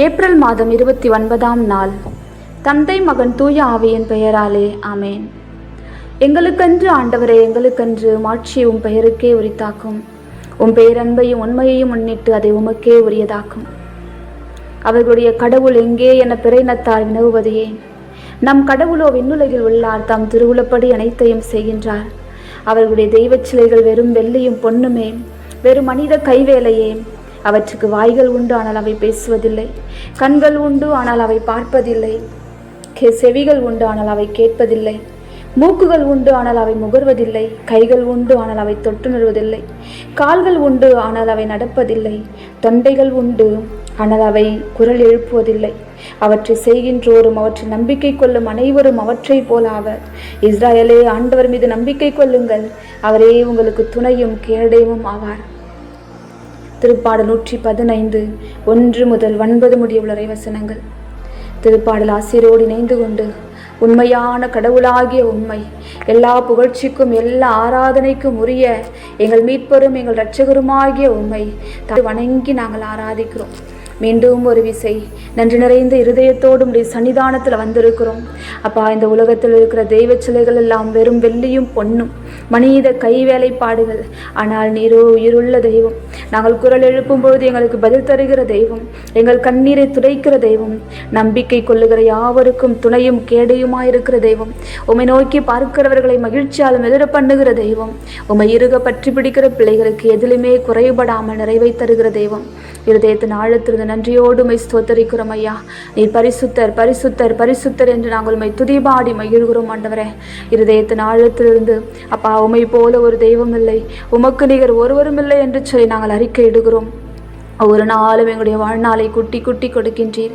April மாதம் இருபத்தி ஒன்பதாம் நாள். தந்தை மகன் தூய ஆவியின் பெயராலே ஆமேன். எங்களுக்கென்று ஆண்டவரே எங்களுக்கென்று மாட்சியை உம் பெயருக்கே உரித்தாக்கும். உம் பேரன்பையும் உண்மையையும் முன்னிட்டு அதை உமக்கே உரியதாக்கும். அவர்களுடைய கடவுள் எங்கே என பிறையினத்தார் வினவுவதையே. நம் கடவுளோ விண்ணுலகில் உள்ளார் தாம் திருவுளப்படி அனைத்தையும் செய்கின்றார். அவர்களுடைய தெய்வச் சிலைகள் வெறும் வெள்ளியும் பொன்னுமே வெறும் மனித கைவேலையே. அவற்றுக்கு வாய்கள் உண்டு ஆனால் அவை பேசுவதில்லை. கண்கள் உண்டு ஆனால் அவை பார்ப்பதில்லை. செவிகள் உண்டு ஆனால் அவை கேட்பதில்லை. மூக்குகள் உண்டு ஆனால் அவை முகர்வதில்லை. கைகள் உண்டு ஆனால் அவை தொட்டு நிறுவதில்லை கால்கள் உண்டு ஆனால் அவை நடப்பதில்லை. தொண்டைகள் உண்டு ஆனால் அவை குரல் எழுப்புவதில்லை. அவற்றை செய்கின்றோரும் அவற்றை நம்பிக்கை கொள்ளும் அனைவரும் அவற்றைப் போல ஆவர். இஸ்ராயலே ஆண்டவர் மீது நம்பிக்கை கொள்ளுங்கள். அவரே உங்களுக்கு துணையும் கேடயமும் ஆவார். திருப்பாடல் நூற்றி பதினைந்து ஒன்று முதல் ஒன்பது முடியுள்ள வசனங்கள் திருப்பாடல் ஆசிரியரோடு இணைந்து கொண்டு உண்மையான கடவுளாகிய உண்மை எல்லா புகழ்ச்சிக்கும் எல்லா ஆராதனைக்கும் உரிய எங்கள் மீட்பரும் எங்கள் இரட்சகருமாகிய உண்மை வணங்கி நாங்கள் ஆராதிக்கிறோம். மீண்டும் ஒரு விசை. நன்றி நிறைந்த இருதயத்தோடு உடைய சன்னிதானத்தில் வந்திருக்கிறோம். அப்பா இந்த உலகத்தில் இருக்கிற தெய்வ சிலைகள் எல்லாம் வெறும் வெள்ளியும் பொண்ணும் மனித கை வேலைப்பாடுகள். ஆனால் நீரோ உயிருள்ள தெய்வம். நாங்கள் குரல் எழுப்பும் பொழுது எங்களுக்கு பதில் தருகிற தெய்வம். எங்கள் கண்ணீரை துடைக்கிற தெய்வம். நம்பிக்கை கொள்ளுகிற யாவருக்கும் துணையும் கேடையுமாயிருக்கிற தெய்வம். உம்மை நோக்கி பார்க்கிறவர்களை மகிழ்ச்சியாலும் எதிர பண்ணுகிற தெய்வம். உமை இருக பற்றி பிடிக்கிற பிள்ளைகளுக்கு எதிலுமே குறைபடாமல் நிறைவை தருகிற தெய்வம். இருதயத்தின் ஆழத்திலிருந்து நன்றியோடு மை ஸ்தோத்தரிக்கிறோம் ஐயா. நீர் பரிசுத்தர் பரிசுத்தர் பரிசுத்தர் என்று நாங்கள் உண்மை துதிபாடி மகிழ்கிறோம் ஆண்டவரே. இருதயத்தின் ஆழத்திலிருந்து அப்பா உமை போல ஒரு தெய்வம் இல்லை. உமக்கு நிகர் ஒருவரும் இல்லை என்று சொல்லி நாங்கள் அறிக்கை இடுகிறோம். ஒரு நாளும் எங்களுடைய வாழ்நாளை குட்டி குட்டி கொடுக்கின்றீர்.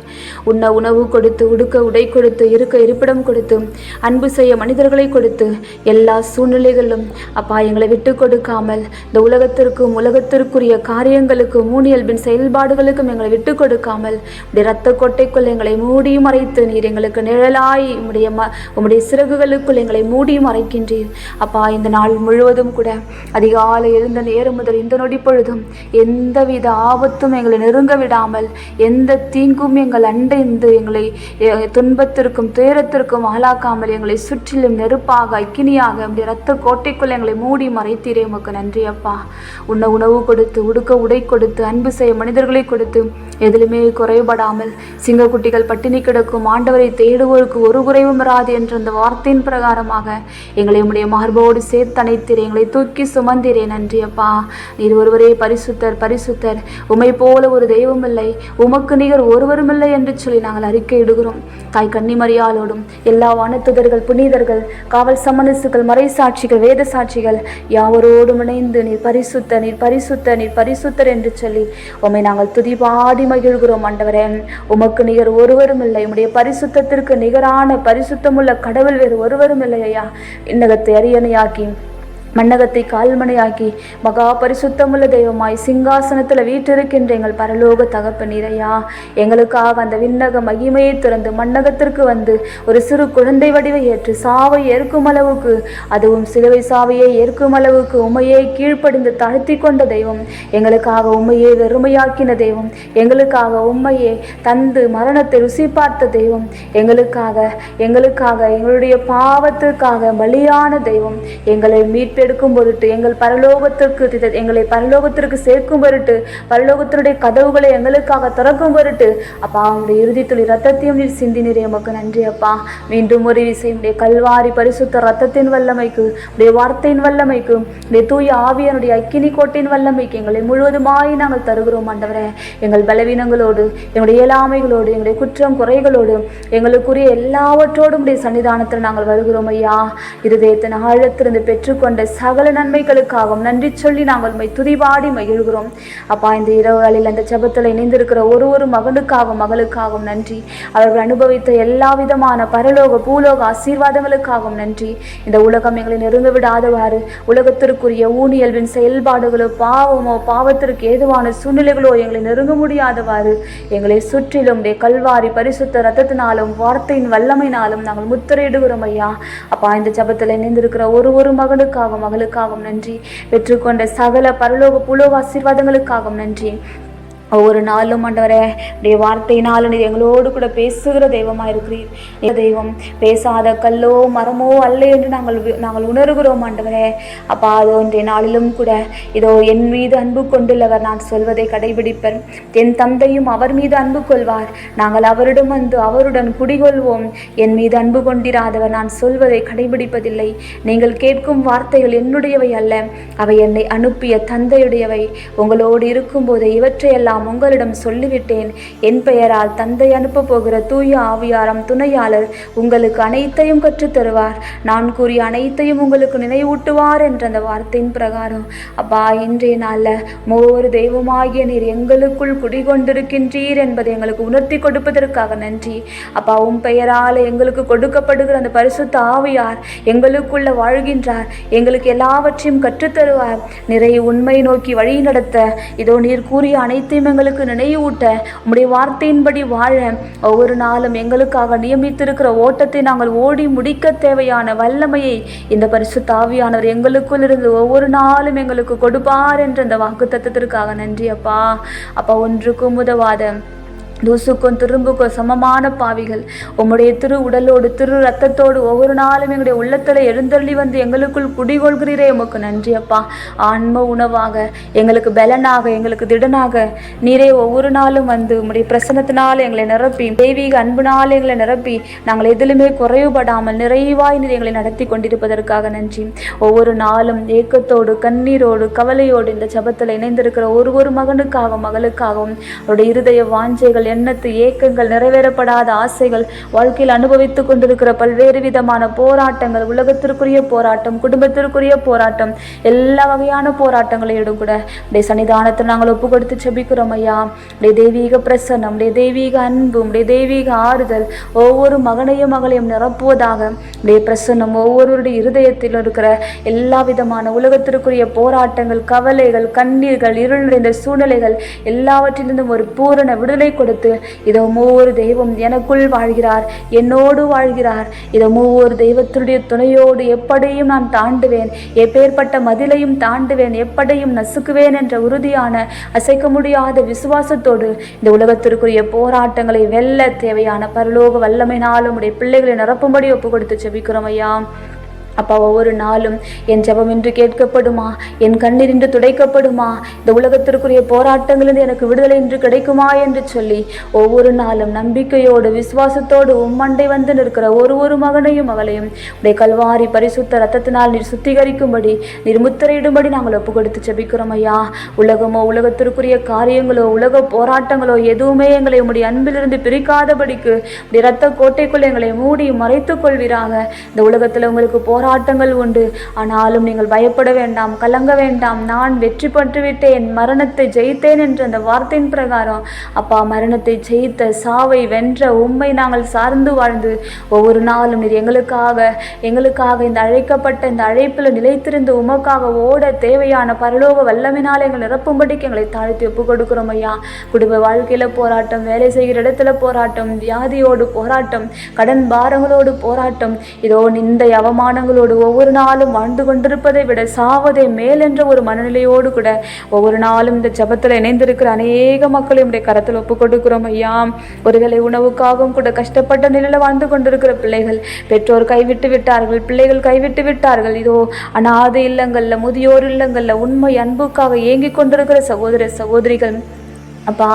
உண்ண உணவு கொடுத்து உடுக்க உடை கொடுத்து இருக்க இருப்பிடம் கொடுத்து அன்பு செய்ய மனிதர்களை கொடுத்து எல்லா சூழ்நிலைகளிலும் அப்பா எங்களை விட்டு கொடுக்காமல் இந்த உலகத்திற்கும் உலகத்திற்குரிய காரியங்களுக்கும் மூணியல்பின் செயல்பாடுகளுக்கும் எங்களை விட்டு கொடுக்காமல் உடைய இரத்த கொட்டைக்குள் எங்களை மூடி மறைத்து நீர் எங்களுக்கு நிழலாய் உடைய ம உம்முடைய சிறகுகளுக்குள் எங்களை மூடி மறைக்கின்றீர். அப்பா இந்த நாள் முழுவதும் கூட அதிகாலை எழுந்த நேரம் முதல் இந்த நொடி பொழுதும் எந்தவித ஆபத்தும் எங்களை நெருங்க விடாமல் எந்த தீங்கும் எங்கள் அண்டைந்து எங்களை துன்பத்திற்கும் துயரத்திற்கும் ஆளாக்காமல் எங்களை சுற்றிலும் நெருப்பாக அக்கினியாக அப்படி ரத்த கோட்டைக்குள் எங்களை மூடி மறைத்தீரே உமக்கு நன்றி அப்பா. உண்ண உணவு கொடுத்து உடுக்க உடை கொடுத்து அன்பு செய்ய மனிதர்களை கொடுத்து எதிலுமே குறைபடாமல் சிங்கக்குட்டிகள் பட்டினி கிடக்கும் ஆண்டவரை தேடுவோருக்கு ஒரு குறைவும் இராது என்ற அந்த வார்த்தையின் பிரகாரமாக எங்களை உடைய மார்போடு சேர்த்தணைத்தீரே எங்களை தூக்கி சுமந்தீரே நன்றி அப்பா. நீர் ஒருவரே பரிசுத்தர் பரிசுத்தர். உமை போல ஒரு தெய்வம் இல்லை உமக்கு நிகர் ஒருவரும் இல்லை என்று சொல்லி நாங்கள் அறிக்கை இடுகிறோம். தாய் கன்னிமரியாலோடும் எல்லா வானத்துதர்கள் புனிதர்கள் காவல் சமனசுகள் மறைசாட்சிகள் வேத சாட்சிகள் யாவரோடும் இணைந்து நீர் பரிசுத்த நீர் பரிசுத்த நீர் பரிசுத்தர் என்று சொல்லி உம்மை நாங்கள் துதிபாடி மகிழ்கிறோம் ஆண்டவரே. உமக்கு நிகர் ஒருவரும் இல்லை உம்முடைய பரிசுத்தத்திற்கு நிகரான பரிசுத்தமுள்ள கடவுள் வேறு ஒருவரும் இல்லை ஐயா. இன்னகத்தை அரியணையாக்கி மன்னகத்தை கால்மனையாக்கி மகா பரிசுத்தமுள்ள தெய்வமாய் சிங்காசனத்தில் வீற்றிருக்கின்ற எங்கள் பரலோக தகப்பனீரையா. எங்களுக்காக அந்த விண்ணக மகிமையை திறந்து மன்னகத்திற்கு வந்து ஒரு சிறு குழந்தை வடிவை ஏற்று சாவை ஏற்கும் அளவுக்கு அதுவும் சிலுவை சாவையை ஏற்கும் அளவுக்கு உமையை கீழ்ப்படிந்து தாழ்த்தி கொண்ட தெய்வம் எங்களுக்காக உண்மையை வெறுமையாக்கின தெய்வம் எங்களுக்காக உண்மையை தந்து மரணத்தை ருசி பார்த்த தெய்வம் எங்களுக்காக எங்களுக்காக எங்களுடைய பாவத்திற்காக பலியான தெய்வம் எங்களை எடுக்கும் பொருட்டு எங்கள் பரலோகத்திற்கு எங்களை பரலோகத்திற்கு சேர்க்கும் பொருட்டு பரலோகத்தினுடைய கதவுகளை எங்களுக்காக திறக்கும் பொருட்டு அப்பா அவனுடைய இறுதி துளி ரத்தத்தையும் நீர் நிறைய உமக்கு நன்றி அப்பா. மீண்டும் ஒரு விசை கல்வாரி பரிசுத்த ரத்தத்தின் வல்லமைக்கு உடைய வார்த்தையின் வல்லமைக்கு உடைய தூய ஆவியனுடைய அக்கினி கோட்டையின் வல்லமைக்கு எங்களை முழுவதுமாய் நாங்கள் தருகிறோம் ஆண்டவரே. எங்கள் பலவீனங்களோடு எங்களுடைய இயலாமைகளோடு எங்களுடைய குற்றம் குறைகளோடு எங்களுக்குரிய எல்லாவற்றோடும் உடைய சன்னிதானத்தில் நாங்கள் வருகிறோம் ஐயா. இருதயத்தின் ஆழத்திலிருந்து பெற்றுக்கொண்ட சகல நன்மைகளுக்காகவும் நன்றி சொல்லி நாங்கள் உண்மை துதிபாடி மகிழ்கிறோம். அப்பா இந்த இரவுகளில் அந்த ஜபத்தில் இணைந்திருக்கிற ஒரு ஒரு மகனுக்காகவும் மகளுக்காகவும் நன்றி. அவர்கள் அனுபவித்த எல்லா விதமான பரலோக பூலோக ஆசீர்வாதங்களுக்காகவும் நன்றி. இந்த உலகம் எங்களை நெருங்க விடாதவாறு உலகத்திற்குரிய ஊனியல்வின் செயல்பாடுகளோ பாவமோ பாவத்திற்கு ஏதுவான சூழ்நிலைகளோ எங்களை நெருங்க முடியாதவாறு எங்களை சுற்றிலும் கல்வாரி பரிசுத்த ரத்தத்தினாலும் வார்த்தையின் வல்லமையினாலும் நாங்கள் முத்திரையிடுகிறோம் ஐயா. அப்பா இந்த ஜபத்தில் இணைந்திருக்கிற ஒரு ஒரு மகனுக்காகவும் மகளுக்காகவும் நன்றி. பெற்றுக்கொண்ட சகல பரலோக புலோக ஆசீர்வாதங்களுக்காகவும் நன்றி. ஒவ்வொரு நாளும் ஆண்டவரே உடைய வார்த்தையினாலும் நீர் எங்களோடு கூட பேசுகிற தெய்வமாக இருக்கிறீர். தெய்வம் பேசாத கல்லோ மரமோ அல்ல என்று நாங்கள் நாங்கள் உணர்கிறோம் ஆண்டவரே. அப்பா அது ஒன்றைய நாளிலும் கூட இதோ என் மீது அன்பு கொண்டுள்ளவர் நான் சொல்வதை கடைபிடிப்பர் என் தந்தையும் அவர் மீது அன்பு கொள்வார். நாங்கள் அவரிடம் வந்து அவருடன் குடிகொள்வோம். என் மீது அன்பு கொண்டிராதவர் நான் சொல்வதை கடைபிடிப்பதில்லை. நீங்கள் கேட்கும் வார்த்தைகள் என்னுடையவை அல்ல. அவை என்னை அனுப்பிய தந்தையுடையவை. உங்களோடு இருக்கும்போது இவற்றையெல்லாம் உங்களிடம் சொல்லிவிட்டேன். என் பெயரால் தந்தை அனுப்பப் போகிற தூய ஆவியாரம் துணையாளர் உங்களுக்கு அனைத்தையும் கற்றுத் தருவார். நான் கூறிய அனைத்தையும் உங்களுக்கு நினைவூட்டுவார் என்ற அந்த வார்த்தையின் பிரகாரம் அப்பா இன்றைய நாளில் மூவர் தெய்வமாகிய நீர் எங்களுக்குள் குடிகொண்டிருக்கின்றீர் என்பதை எங்களுக்கு உணர்த்தி கொடுப்பதற்காக நன்றி. அப்பா உன் பெயரால் எங்களுக்கு கொடுக்கப்படுகிற அந்த பரிசுத்த ஆவியார் எங்களுக்குள்ள வாழ்கின்றார். எங்களுக்கு எல்லாவற்றையும் கற்றுத்தருவார் நிறைய உண்மை நோக்கி வழி நடத்த இதோ நீர் கூறிய அனைத்தையும் எங்களுக்கு நினைவூட்ட உம்முடைய வார்த்தையின்படி வாழ ஒவ்வொரு நாளும் எங்களுக்காக நியமித்திருக்கிற ஓட்டத்தை நாங்கள் ஓடி முடிக்க தேவையான வல்லமையை இந்த பரிசு தாவியானவர் எங்களுக்குள் இருந்து ஒவ்வொரு நாளும் எங்களுக்கு கொடுப்பார் என்ற அந்த வாக்கு தத்துவத்திற்காக நன்றி அப்பா. அப்பா ஒன்றுக்கும் உதவாத தூசுக்கும் துரும்புக்கும் சமமான பாவிகள். உம்முடைய திரு உடலோடு திரு ரத்தத்தோடு ஒவ்வொரு நாளும் எங்களுடைய உள்ளத்தில் எழுந்தள்ளி வந்து எங்களுக்குள் குடிகொள்கிறீரே உமக்கு நன்றி அப்பா. ஆன்ம உணவாக எங்களுக்கு பலனாக எங்களுக்கு திடனாக நீரே ஒவ்வொரு நாளும் வந்து உம்முடைய பிரசன்னத்தினால் எங்களை நிரப்பி தெய்வீக அன்பினால் எங்களை நிரப்பி நாங்கள் எதிலுமே குறைவுபடாமல் நிறைவாய் நீர் எங்களை நடத்தி கொண்டிருப்பதற்காக நன்றி. ஒவ்வொரு நாளும் ஏக்கத்தோடு கண்ணீரோடு கவலையோடு இந்த ஜபத்தில் இணைந்திருக்கிற ஒரு ஒரு மகனுக்காகவும் மகளுக்காகவும் அவருடைய இருதய வாஞ்சைகள் எண்ணத்து ஏக்கங்கள் நிறைவேறப்படாத ஆசைகள் வாழ்க்கையில் அனுபவித்துக் கொண்டிருக்கிற பல்வேறு விதமான போராட்டங்கள் உலகத்திற்குரிய போராட்டம் குடும்பத்திற்குரிய போராட்டம் எல்லா வகையான போராட்டங்களையும் கூட உடைய சன்னிதானத்தில் நாங்கள் ஒப்பு கொடுத்து செபிக்கிறோம் ஐயா. உடைய தெய்வீக பிரசன்னம் உடைய தெய்வீக அன்பு உடைய தெய்வீக ஆறுதல் ஒவ்வொரு மகனையும் மகளையும் நிரப்புவதாக. உடைய பிரசன்னம் ஒவ்வொருவருடைய இருதயத்தில் இருக்கிற எல்லா விதமான உலகத்திற்குரிய போராட்டங்கள் கவலைகள் கண்ணீர்கள் இருள் நிறைந்த சூழ்நிலைகள் எல்லாவற்றிலிருந்தும் ஒரு பூரண விடுதலை கொடுத்து இதோ மூவொரு தெய்வம் எனக்குள் வாழ்கிறார் என்னோடு வாழ்கிறார். இதோ மூவொரு தெய்வத்தினுடைய துணையோடு எப்படியும் நான் தாண்டுவேன் எப்பேற்பட்ட மதிலையும் தாண்டுவேன் எப்படியும் நசுக்குவேன் என்ற உறுதியான அசைக்க முடியாத விசுவாசத்தோடு இந்த உலகத்திற்குரிய போராட்டங்களை வெல்ல தேவையான பரலோக வல்லமைனாலும் உடைய பிள்ளைகளை நிரப்பும்படி ஒப்பு கொடுத்து செபிக்கிறோம் ஐயா. அப்பா ஒவ்வொரு நாளும் என் ஜெபம் இன்று கேட்கப்படுமா? என் கண்ணீர் இன்று துடைக்கப்படுமா? இந்த உலகத்திற்குரிய போராட்டங்களிலிருந்து எனக்கு விடுதலை இன்று கிடைக்குமா என்று சொல்லி ஒவ்வொரு நாளும் நம்பிக்கையோடு விசுவாசத்தோடு உம்மண்டை வந்து நிற்கிற ஒரு ஒரு மகனையும் மகளையும் உடைய கல்வாரி பரிசுத்த ரத்தத்தினால் நீர் சுத்திகரிக்கும்படி நீர் முத்திரையிடும்படி நாங்கள் ஒப்பு கொடுத்து ஜெபிக்கிறோம் ஐயா. உலகமோ உலகத்திற்குரிய காரியங்களோ உலக போராட்டங்களோ எதுவுமே எங்களை உடைய அன்பிலிருந்து பிரிக்காதபடிக்கு இரத்த கோட்டைக்குள் எங்களை மூடி மறைத்துக் கொள்வீராக. இந்த உலகத்தில் உங்களுக்கு போராட்டங்கள் உண்டு. ஆனாலும் நீங்கள் பயப்பட வேண்டாம் கலங்க வேண்டாம். நான் வெற்றி பெற்றுவிட்டேன் மரணத்தை ஜெயித்தேன் என்ற அந்த வார்த்தையின் பிரகாரம். அப்பா மரணத்தை ஜெயித்த சாவை வென்ற உண்மை நாங்கள் சார்ந்து வாழ்ந்து ஒவ்வொரு நாளும் நீர் எங்களுக்காக எங்களுக்காக இந்த அழைக்கப்பட்ட இந்த அழைப்பில் நிலைத்திருந்து உமக்காக ஓட தேவையான பரலோக வல்லமினால் எங்கள் நிரப்பும்படிக்கு எங்களை தாழ்த்தி ஒப்புக் கொடுக்கிறோம் ஐயா. குடும்ப வாழ்க்கையில் போராட்டம் வேலை செய்கிற இடத்துல போராட்டம் வியாதியோடு போராட்டம் கடன் பாரங்களோடு போராட்டம். இதோ நிந்தை அவமானங்களோடு ஒவ்வொரு நாளும் வாழ்ந்து கொண்டிருப்பதை விட சாவதே மேல் என்ற ஒரு மனநிலையோடு கூட ஒவ்வொரு நாளும் இந்த ஜபத்தில் இணைந்திருக்கிற அநேக மக்களை உடைய கரத்தில் ஒப்பு கொடுக்கிறோம் ஐயா. ஒருவேளை உணவுக்காகவும் கூட கஷ்டப்பட்ட நிலையில் வாழ்ந்து கொண்டிருக்கிற பிள்ளைகள் பெற்றோர் கைவிட்டு விட்டார்கள் பிள்ளைகள் கைவிட்டு விட்டார்கள். இதோ அனாதை இல்லங்களில் முதியோர் இல்லங்களில் உண்மை அன்புக்காக ஏங்கிக் கொண்டிருக்கிற சகோதர சகோதரிகள் அப்பா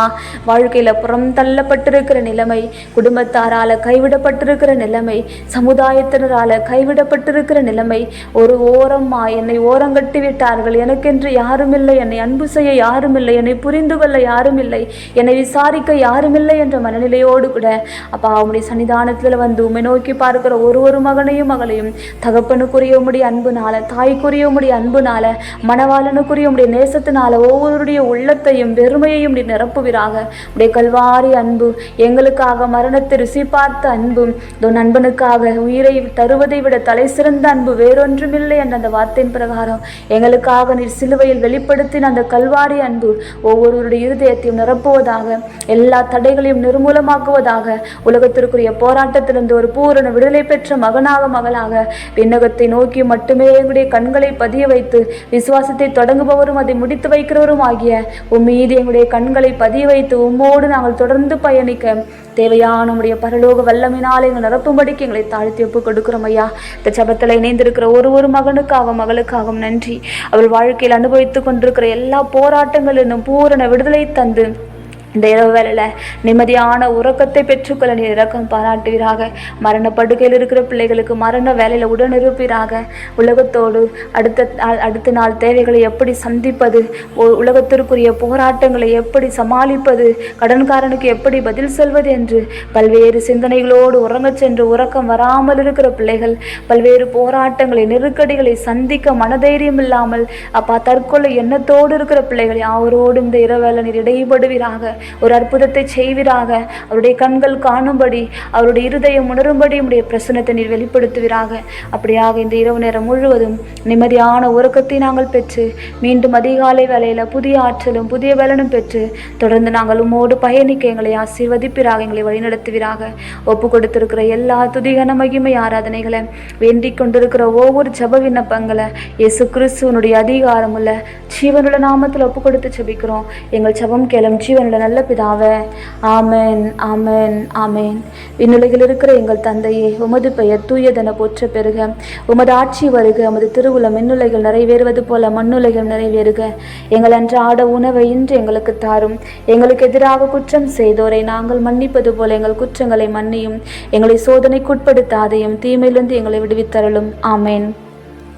வாழ்க்கையில் புறம் தள்ளப்பட்டிருக்கிற நிலைமை குடும்பத்தாரால் கைவிடப்பட்டிருக்கிற நிலைமை சமுதாயத்தினரால் கைவிடப்பட்டிருக்கிற நிலைமை ஒரு ஓரம்மா என்னை ஓரங்கட்டி விட்டார்கள். எனக்கென்று யாரும் இல்லை என்னை அன்பு செய்ய யாரும் இல்லை என்னை புரிந்து கொள்ள யாரும் இல்லை என்னை விசாரிக்க யாரும் இல்லை என்ற மனநிலையோடு கூட அப்பா உம்முடைய சன்னிதானத்தில் வந்து உண்மை நோக்கி பார்க்கிற ஒரு ஒரு மகனையும் மகளையும் தகப்பனுக்குரிய உம்முடைய அன்புனால தாய்க்குரிய உம்முடைய அன்புனால மணவாளனுக்குரிய உம்முடைய நேசத்தினால ஒவ்வொருடைய உள்ளத்தையும் வெறுமையையும் நிற நிரப்புவீராக உடைய கல்வாரி அன்பு எங்களுக்காக மரணத்தை ருசி பார்த்த அன்பும் இதோ அன்பனுக்காக உயிரை தருவதை விட தலை சிறந்த அன்பு வேறொன்றுமில்லை என்ற அந்த வார்த்தையின் பிரகாரம். எங்களுக்காக நீர் சிலுவையில் வெளிப்படுத்தின அந்த கல்வாரி அன்பு ஒவ்வொருவருடைய இருதயத்தையும் நிரப்புவதாக எல்லா தடைகளையும் நிர்மூலமாக்குவதாக உலகத்திற்குரிய போராட்டத்திலிருந்து ஒரு பூரண விடுதலை பெற்ற மகனாக மகளாக விண்ணகத்தை நோக்கி மட்டுமே எங்களுடைய கண்களை பதிய வைத்து விசுவாசத்தை தொடங்குபவரும் அதை முடித்து வைக்கிறவரும் ஆகிய உம் மீது எங்களுடைய கண்களை பதிய வைத்து உம்மோடு நாங்கள் தொடர்ந்து பயணிக்க தேவையான உடைய பரலோக வல்லமினால் எங்கள் நிரப்பும்படிக்கு எங்களை தாழ்த்தி ஒப்பு கொடுக்கிறோம் ஐயா. இந்த சபத்தில் இணைந்திருக்கிற ஒரு ஒரு மகனுக்காக மகளுக்காகவும் நன்றி. அவள் வாழ்க்கையில் அனுபவித்துக் கொண்டிருக்கிற எல்லா போராட்டங்களிலும் பூரண விடுதலை தந்து இந்த இரவு வேலையில் நிம்மதியான உறக்கத்தை பெற்றுக்கொள்ள நீ இறக்கம் பாராட்டுவீராக. மரண படுக்கையில் இருக்கிற பிள்ளைகளுக்கு மரண வேலையில் உடனிருப்பீராக. உலகத்தோடு அடுத்த நாள் அடுத்த நாள் தேவைகளை எப்படி சந்திப்பது? உ- உலகத்திற்குரிய போராட்டங்களை எப்படி சமாளிப்பது? கடன்காரனுக்கு எப்படி பதில் சொல்வது என்று பல்வேறு சிந்தனைகளோடு உறங்கச் சென்று உறக்கம் வராமல் இருக்கிற பிள்ளைகள் பல்வேறு போராட்டங்களை நெருக்கடிகளை சந்திக்க மனதைரியம் இல்லாமல் அப்பா தற்கொலை எண்ணத்தோடு இருக்கிற பிள்ளைகள் யாவரோடு இந்த இரவேளை நீர் இடைபடுவீராக ஒரு அற்புதத்தை செய்வீராக. அவருடைய கண்கள் காணும்படி அவருடைய இருதயம் உணரும்படி உடைய பிரசனத்தை நீர் வெளிப்படுத்துவீராக. அப்படியாக இந்த இரவு நேரம் முழுவதும் நிம்மதியான உறக்கத்தை நாங்கள் பெற்று மீண்டும் அதிகாலை வேலையில் புதிய ஆற்றலும் புதிய பலனும் பெற்று தொடர்ந்து நாங்கள் உம்மோடு பயணிக்க எங்களை ஆசீர்வதிப்பிராக எங்களை வழிநடத்துவீராக. ஒப்பு கொடுத்திருக்கிற எல்லா துதிகன மகிமை ஆராதனைகளை வேண்டிக் கொண்டிருக்கிற ஒவ்வொரு ஜப விண்ணப்பங்களை இயேசு கிறிஸ்துவனுடைய அதிகாரமுள்ள ஜீவனுள்ள நாமத்தில் ஒப்பு கொடுத்து செபிக்கிறோம் எங்கள் ஜபம் கேளும் ஜீவனுள்ள நல்ல பிதாவே. ஆமேன் ஆமேன் ஆமேன். விண்ணுலகில் இருக்கிற எங்கள் தந்தையே உமது பெயர் தூயதென போற்ற பெருக. உமது ஆட்சி வருக உமது திருவுள மின்னுலைகள் நிறைவேறுவது போல மண்ணுலைகள் நிறைவேறுக. எங்கள் அன்றாட உணவை இன்று எங்களுக்கு தாரும். எங்களுக்கு எதிராக குற்றம் செய்தோரை நாங்கள் மன்னிப்பது போல எங்கள் குற்றங்களை மன்னியும். எங்களை சோதனைக்குட்படுத்தாதையும் தீமையிலிருந்து எங்களை விடுவித்தரலும் ஆமேன்.